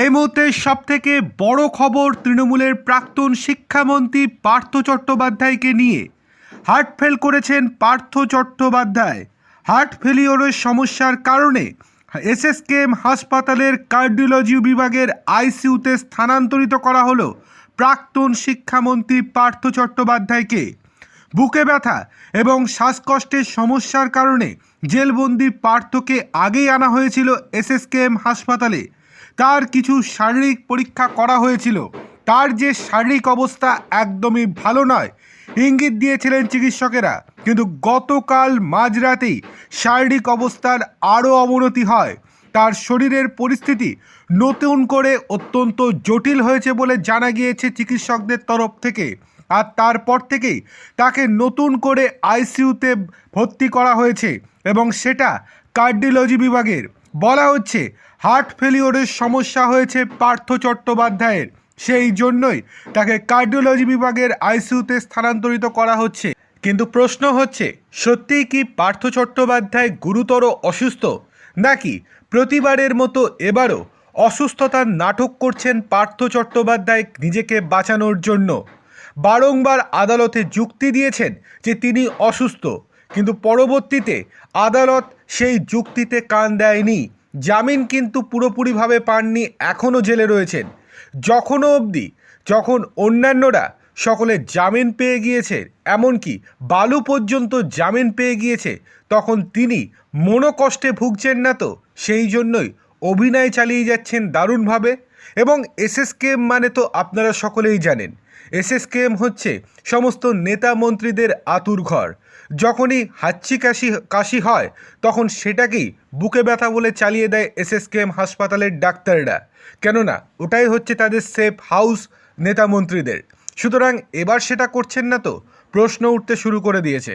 এই মুহূর্তে সব থেকে বড় খবর তৃণমূলের প্রাক্তন শিক্ষামন্ত্রী পার্থ চট্টোপাধ্যায়কে নিয়ে। হার্ট ফেল করেছেন পার্থ চট্টোপাধ্যায়। হার্ট ফেলিওরের সমস্যার কারণে এসএসকেএম হাসপাতালের কার্ডিওলজি বিভাগের আইসিইউতে স্থানান্তরিত করা হলো প্রাক্তন শিক্ষামন্ত্রী পার্থ চট্টোপাধ্যায়কে। বুকে ব্যথা এবং শ্বাসকষ্টের সমস্যার কারণে জেলবন্দি পার্থকে আগেই আনা হয়েছিল এসএসকেএম হাসপাতালে। তার কিছু শারীরিক পরীক্ষা করা হয়েছিল। তার যে শারীরিক অবস্থা একদমই ভালো নয়, ইঙ্গিত দিয়েছিলেন চিকিৎসকেরা। কিন্তু গতকাল মাঝরাতেই শারীরিক অবস্থার আরও অবনতি হয়। তার শরীরের পরিস্থিতি নতুন করে অত্যন্ত জটিল হয়েছে বলে জানা গিয়েছে চিকিৎসকদের তরফ থেকে। আর তারপর থেকেই তাকে নতুন করে আইসিইউতে ভর্তি করা হয়েছে এবং সেটা কার্ডিওলজি বিভাগের। বলা হচ্ছে হার্ট ফেলিওরের সমস্যা হয়েছে পার্থ চট্টোপাধ্যায়ের। সেই জন্যই তাকে কার্ডিওলজি বিভাগের আইসিইউতে স্থানান্তরিত করা হচ্ছে। কিন্তু প্রশ্ন হচ্ছে, সত্যিই কি পার্থ চট্টোপাধ্যায় গুরুতর অসুস্থ? নাকি প্রতিবারের মতো এবারও অসুস্থতার নাটক করছেন পার্থ চট্টোপাধ্যায় নিজেকে বাঁচানোর জন্য? বারংবার আদালতে যুক্তি দিয়েছেন যে তিনি অসুস্থ। কিন্তু পরবর্তীতে আদালত সেই যুক্তিতে কান দেয়নি। জামিন কিন্তু পুরোপুরিভাবে পাননি, এখনও জেলে রয়েছেন। যখনও অবধি যখন অন্যান্যরা সকলে জামিন পেয়ে গিয়েছে, এমনকি বালু পর্যন্ত জামিন পেয়ে গিয়েছে, তখন তিনি মনোকষ্টে ভুগছেন না তো? সেই জন্যই অভিনয় চালিয়ে যাচ্ছেন দারুণভাবে। এবং এসএসকেএম মানে তো আপনারা সকলেই জানেন। এসএসকেএম হচ্ছে সমস্ত নেতা মন্ত্রীদের আতুর ঘর। যখনই হাঁচি কাশি কাশি হয়, তখন সেটাকেই বুকে ব্যথা বলে চালিয়ে দেয় এসএসকেএম হাসপাতালের ডাক্তাররা। কেননা, ওটাই হচ্ছে তাদের সেফ হাউস নেতা মন্ত্রীদের। সুতরাং এবার সেটা করছেন না তো? প্রশ্ন উঠতে শুরু করে দিয়েছে।